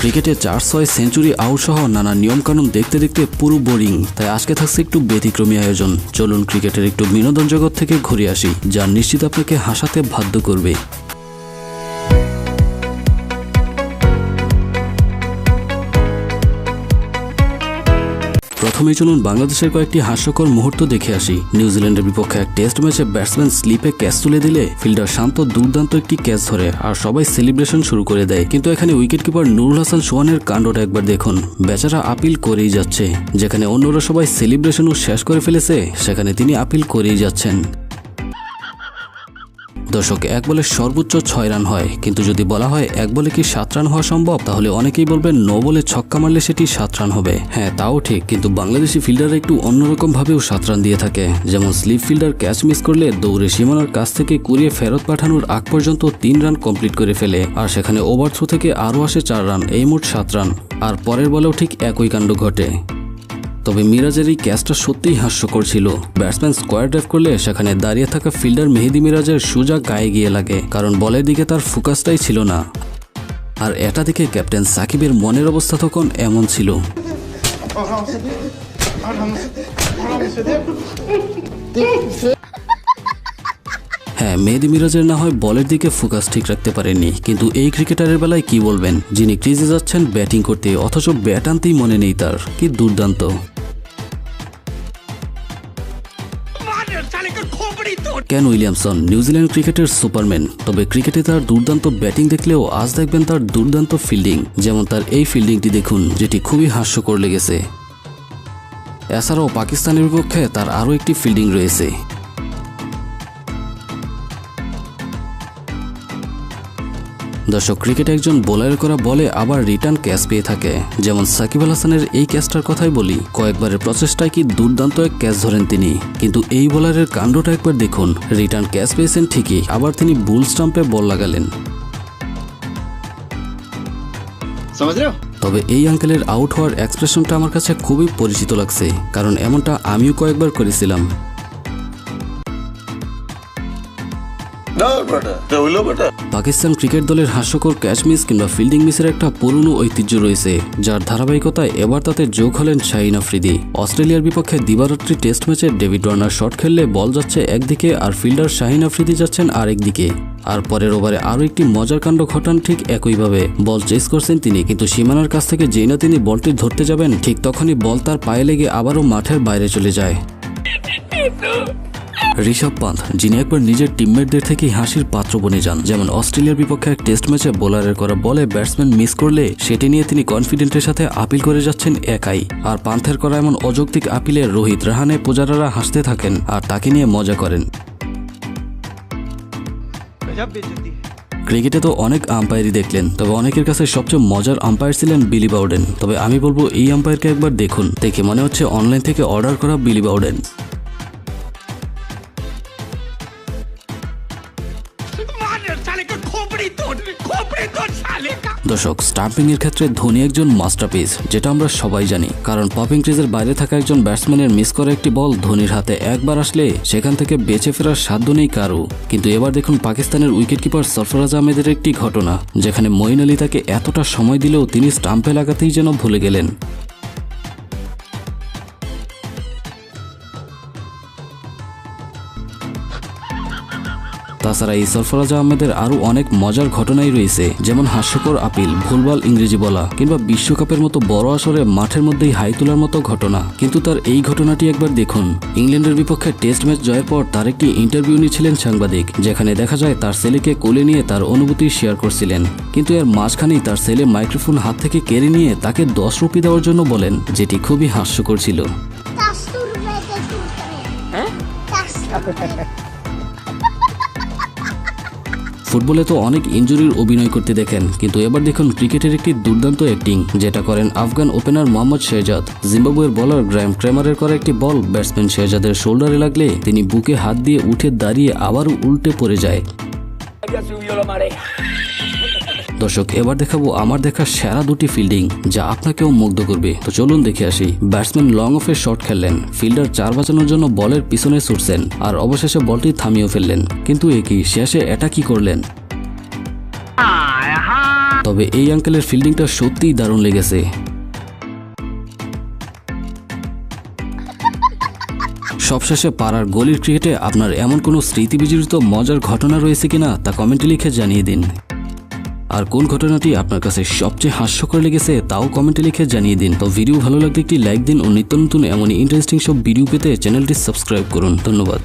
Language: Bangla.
ক্রিকেটে চার ছয় সেঞ্চুরি আউট সহ নানা নিয়মকানুন দেখতে দেখতে পুরো বোরিং। তাই আজকে থাকছে একটু ব্যতিক্রমী আয়োজন। চলুন ক্রিকেটের একটু বিনোদন জগৎ থেকে ঘুরে আসি, যা নিশ্চিত আপনাকে হাসাতে বাধ্য করবে। প্রথমেই চলুন বাংলাদেশের কয়েকটি হাস্যকর মুহূর্ত দেখে আসি। নিউজিল্যান্ডের বিপক্ষে এক টেস্ট ম্যাচে ব্যাটসম্যান স্লিপে ক্যাচ তুলে দিলে ফিল্ডার শান্ত দুর্দান্ত একটি ক্যাচ ধরে আর সবাই সেলিব্রেশন শুরু করে দেয়। কিন্তু এখানে উইকেট কিপার নুরুল হাসান সোহানের কাণ্ডটা একবার দেখুন। বেচারা আপিল করেই যাচ্ছে। যেখানে অন্যরা সবাই সেলিব্রেশনও শেষ করে ফেলেছে, সেখানে তিনি আপিল করেই যাচ্ছেন। দর্শক, এক বলে সর্বোচ্চ ছয় রান হয়। কিন্তু যদি বলা হয় এক বলে কি সাত রান হওয়া সম্ভব, তাহলে অনেকেই বলবেন ন বলে ছক্কা মারলে সেটি সাত রান হবে। হ্যাঁ তাও ঠিক, কিন্তু বাংলাদেশি ফিল্ডার একটু অন্যরকম ভাবেও সাত রান দিয়ে থাকে। যেমন স্লিপ ফিল্ডার ক্যাচ মিস করলে দৌড়ে সীমানার কাছ থেকে কুড়িয়ে ফেরত পাঠানোর আগ পর্যন্ত তিন রান কমপ্লিট করে ফেলে, আর সেখানে ওভার থ্রো থেকে আরও আসে চার রান, এই মোট সাত রান। আর পরের বলেও ঠিক একই কাণ্ড ঘটে। তবে মিরাজের এই ক্যাচটা সত্যিই হাস্যকর ছিল। ব্যাটসম্যান স্কোয়ার ড্রাইভ করলে সেখানে দাঁড়িয়ে থাকা ফিল্ডার মেহেদি মিরাজের সোজা গায়ে গিয়ে লাগে, কারণ বলের দিকে তার ফোকাসটাই ছিল না। আর এটা দেখে ক্যাপ্টেন সাকিবের মনের অবস্থা তখন এমন ছিল। হ্যাঁ মেহেদি মিরাজের না হয় বলের দিকে ফোকাস ঠিক রাখতে পারেননি, কিন্তু এই ক্রিকেটারের বেলায় কি বলবেন? যিনি ক্রিজে যাচ্ছেন ব্যাটিং করতে, অথচ ব্যাট আনতেই মনে নেই তার। কি দুর্দান্ত। কেন উইলিয়ামসন নিউজিল্যান্ড ক্রিকেটের সুপারম্যান। তবে ক্রিকেটে তার দুর্দান্ত ব্যাটিং দেখলেও আজ দেখবেন তার দুর্দান্ত ফিল্ডিং। যেমন তার এই ফিল্ডিংটি দেখুন, যেটি খুবই হাস্যকর লেগেছে। এছাড়াও পাকিস্তানের বিপক্ষে তার আরও একটি ফিল্ডিং রয়েছে। দর্শক ক্রিকেটে একজন বোলারের করা বলে আবার রিটার্ন ক্যাচ পেয়ে থাকে। যেমন সাকিব আল হাসানের এই ক্যাচটার কথাই বলি কয়েকবারের প্রচেষ্টায় কি দুর্দান্ত এক ক্যাচ ধরেন তিনি। কিন্তু এই বোলারের কাণ্ডটা একবার দেখুন রিটার্ন ক্যাচ পেয়েছেন ঠিকই আবার তিনি বুল স্টাম্পে বল লাগালেন। তবে এই আঙ্কেলের আউট হওয়ার এক্সপ্রেশনটা আমার কাছে খুবই পরিচিত লাগছে কারণ এমনটা আমিও কয়েকবার করেছিলাম। না বেটা এটা হইল বেটা পাকিস্তান ক্রিকেট দলের হাস্যকর ক্যাচ মিস কিংবা ফিল্ডিং মিসের একটা পুরনো ঐতিহ্য রয়েছে যার ধারাবাহিকতায় এবার তাতে যোগ হলেন শাহিন আফ্রিদি। অস্ট্রেলিয়ার বিপক্ষে দিবারাত্রি টেস্ট ম্যাচে ডেভিড ওয়ার্নার শট খেললে বল যাচ্ছে একদিকে আর ফিল্ডার শাহিন আফ্রিদি যাচ্ছেন আরেকদিকে। আর পরের ওভারে আরও একটি মজার কাণ্ড ঘটান ঠিক একইভাবে। বল চেস করছেন তিনি কিন্তু সীমানার কাছ থেকে যেই না তিনি বলটি ধরতে যাবেন ঠিক তখনই বল তার পায়ে লেগে আবারও মাঠের বাইরে চলে যায়। ঋষভ পান্থ যিনি একবার নিজের টিমমেটদের থেকেই হাসির পাত্র বনে যান। যেমন অস্ট্রেলিয়ার বিপক্ষে এক টেস্ট ম্যাচে বোলারের করা বলে ব্যাটসম্যান মিস করলে সেটি নিয়ে তিনি কনফিডেন্টের সাথে আপিল করে যাচ্ছেন একাই। আর পান্থের করা এমন অযৌক্তিক আপিলে রোহিত রাহানে পূজারারা হাসতে থাকেন আর তাকে নিয়ে মজা করেন। ক্রিকেটে তো অনেক আম্পায়ারই দেখলেন তবে অনেকের কাছে সবচেয়ে মজার আম্পায়ার ছিলেন বিলি বাউডেন। তবে আমি বলব এই আম্পায়ারকে একবার দেখুন দেখে মনে হচ্ছে অনলাইন থেকে অর্ডার করা বিলি বাউডেন। দর্শক স্টাম্পিং এর ক্ষেত্রে ধোনি একজন মাস্টারপিস যেটা আমরা সবাই জানি। কারণ পপিং ক্রিজের বাইরে থাকা একজন ব্যাটসম্যানের মিস করা একটি বল ধোনির হাতে একবার আসলে সেখান থেকে বেঁচে ফেরার সাধ্য নেই কারও। কিন্তু এবার দেখুন পাকিস্তানের উইকেটকিপার সরফরাজ আহমেদের একটি ঘটনা, যেখানে মঈন আলী তাকে এতটা সময় দিলেও তিনি স্টাম্পে লাগাতেই যেন ভুলে গেলেন। তাছাড়া এই সরফরাজ আহমেদের আরও অনেক মজার ঘটনাই রয়েছে যেমন হাস্যকর আপিল ভুলভাল ইংরেজি বলা কিংবা বিশ্বকাপের মতো বড় আসরে মাঠের মধ্যেই হাই তোলার মতো ঘটনা। কিন্তু তার এই ঘটনাটি একবার দেখুন। ইংল্যান্ডের বিপক্ষে টেস্ট ম্যাচ জয়ের পর তার একটি ইন্টারভিউ নিয়েছিলেন সাংবাদিক যেখানে দেখা যায় তার ছেলেকে কোলে নিয়ে তার অনুভূতি শেয়ার করছিলেন। কিন্তু এর মাঝখানেই তার ছেলে মাইক্রোফোন হাত থেকে কেড়ে নিয়ে তাকে দশ রুপি দেওয়ার জন্য বলেন যেটি খুবই হাস্যকর ছিল। ফুটবলে তো অনেক ইঞ্জুরির অভিনয় করতে দেখেন, কিন্তু এবার দেখুন ক্রিকেটের একটি দুর্দান্ত অ্যাক্টিং যেটা করেন আফগান ওপেনার মোহাম্মদ শেহজাদ। জিম্বাবুয়ের বলার গ্র্যাম ক্রেমারের করা একটি বল ব্যাটসম্যান শেহজাদের শোল্ডারে লাগলে তিনি বুকে হাত দিয়ে উঠে দাঁড়িয়ে আবারও উল্টে পড়ে যায়। দর্শক, এবার দেখাবো আমার দেখা সেরা দুটি ফিল্ডিং যা আপনাকেও মুগ্ধ করবে। তো চলুন দেখে আসি। ব্যাটসম্যান লং অফে শট খেললেন। ফিল্ডার চার বাঁচানোর জন্য বলের পিছনে ছুটছেন আর অবশেষে বলটি থামিয়ে ফেললেন। কিন্তু এ কি? শেষে এটা কি করলেন? তবে এই আঙ্কেলের ফিল্ডিংটা সত্যিই দারুণ লেগেছে। সবশেষে পাড়ার গলির ক্রিকেটে আপনার এমন কোনো স্মৃতি বিজড়িত মজার ঘটনা রয়েছে কিনা তা কমেন্টে লিখে জানিয়ে দিন। আর কোন ঘটনাটি আপনার কাছে সবচেয়ে হাস্যকর লেগেছে তাও কমেন্টে লিখে জানিয়ে দিন। তো ভিডিও ভালো লাগলে একটি লাইক দিন ও নিত্য নতুন এমনই ইন্টারেস্টিং সব ভিডিও পেতে চ্যানেলটি সাবস্ক্রাইব করুন। ধন্যবাদ।